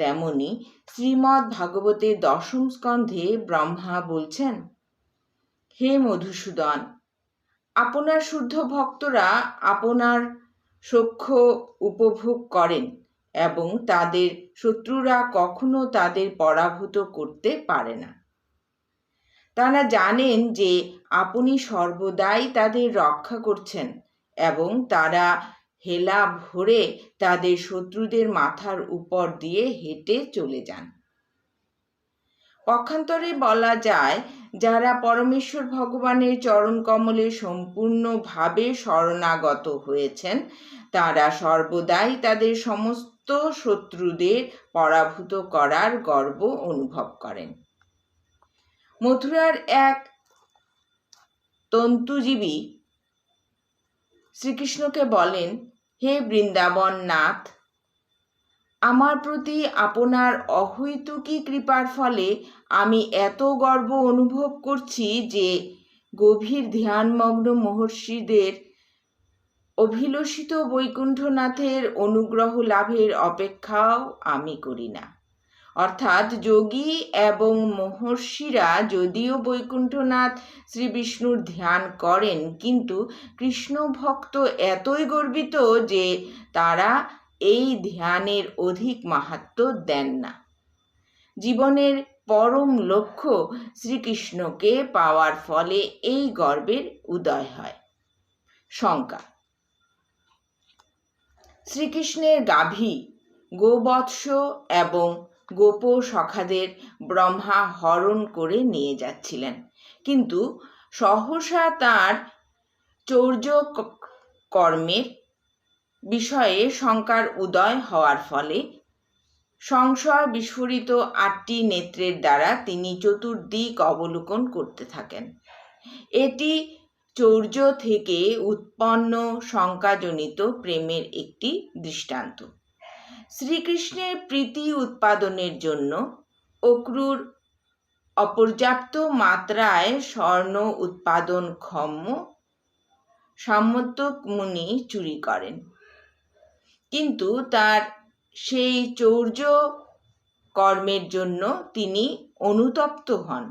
তেমনি শ্রীমদ্ ভাগবতের দশম স্কন্ধে ব্রহ্মা বলছেন, হে মধুসূদন, আপনার শুদ্ধ ভক্তরা আপনার সখ্য উপভোগ করেন এবং তাদের শত্রুরা কখনো তাদের পরাভূত করতে পারে না। তারা জানেন যে আপনি সর্বদাই তাদের রক্ষা করছেন এবং তারা হেলা ভরে তাদের শত্রুদের মাথার উপর দিয়ে হেঁটে চলে যান। পক্ষান্তরে বলা যায়, যারা পরমেশ্বর ভগবানের চরণ কমলে সম্পূর্ণভাবে শরণাগত হয়েছেন, তারা সর্বদাই তাদের সমস্ত শত্রুদের পরাভূত করার গর্ব অনুভব করেন। মথুরার এক তন্তুজীবী শ্রীকৃষ্ণকে বলেন, হে বৃন্দাবন নাথ, আমার প্রতি আপনার অহৈতুকী কৃপার ফলে আমি এত গর্ব অনুভব করছি যে গভীর ধ্যানমগ্ন মহর্ষিদের অভিলষিত বৈকুণ্ঠনাথের অনুগ্রহ লাভের অপেক্ষাও আমি করি না। অর্থাৎ যোগী এবং মহর্ষিরা যদিও বৈকুণ্ঠনাথ শ্রী বিষ্ণুর ধ্যান করেন, কিন্তু কৃষ্ণ ভক্ত এতই গর্বিত যে তারা এই ধ্যানের অধিক মাহাত্ম দেন না। জীবনের পরম লক্ষ্য শ্রীকৃষ্ণকে পাওয়ার ফলে এই গর্বের উদয় হয়। শঙ্কা। শ্রীকৃষ্ণের গাভী, গোবৎস এবং গোপ সখাদের ব্রহ্মা হরণ করে নিয়ে যাচ্ছিলেন। কিন্তু সহসা তার চৌর্য কর্মের বিষয়ে শঙ্কার উদয় হওয়ার ফলে সংশয় বিস্ফোরিত আটটি নেত্রের দ্বারা তিনি চতুর্দিক অবলোকন করতে থাকেন। এটি চৌর্য থেকে উৎপন্ন শঙ্কাজনিত প্রেমের একটি দৃষ্টান্ত। শ্রীকৃষ্ণের প্রীতি উৎপাদনের জন্য অক্রুর অপর্যাপ্ত মাত্রায় স্বর্ণ উৎপাদন ক্ষম্য সামন্তক মুনি চুরি করেন। কিন্তু তার সেই চৌর্য কর্মের জন্য তিনি অনুতপ্ত হন।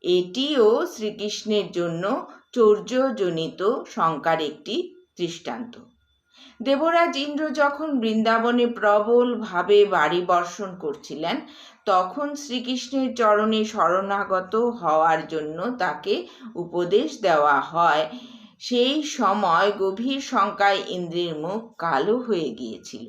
এটিও শ্রীকৃষ্ণের জন্য চৌর্যজনিত শঙ্কার একটি দৃষ্টান্ত। দেবরাজ ইন্দ্র যখন বৃন্দাবনে প্রবলভাবে বাড়ি বর্ষণ করছিলেন, তখন শ্রীকৃষ্ণের চরণে শরণাগত হওয়ার জন্য তাকে উপদেশ দেওয়া হয়। সেই সময় গভীর শঙ্কায় ইন্দ্রের মুখ কালো হয়ে গিয়েছিল।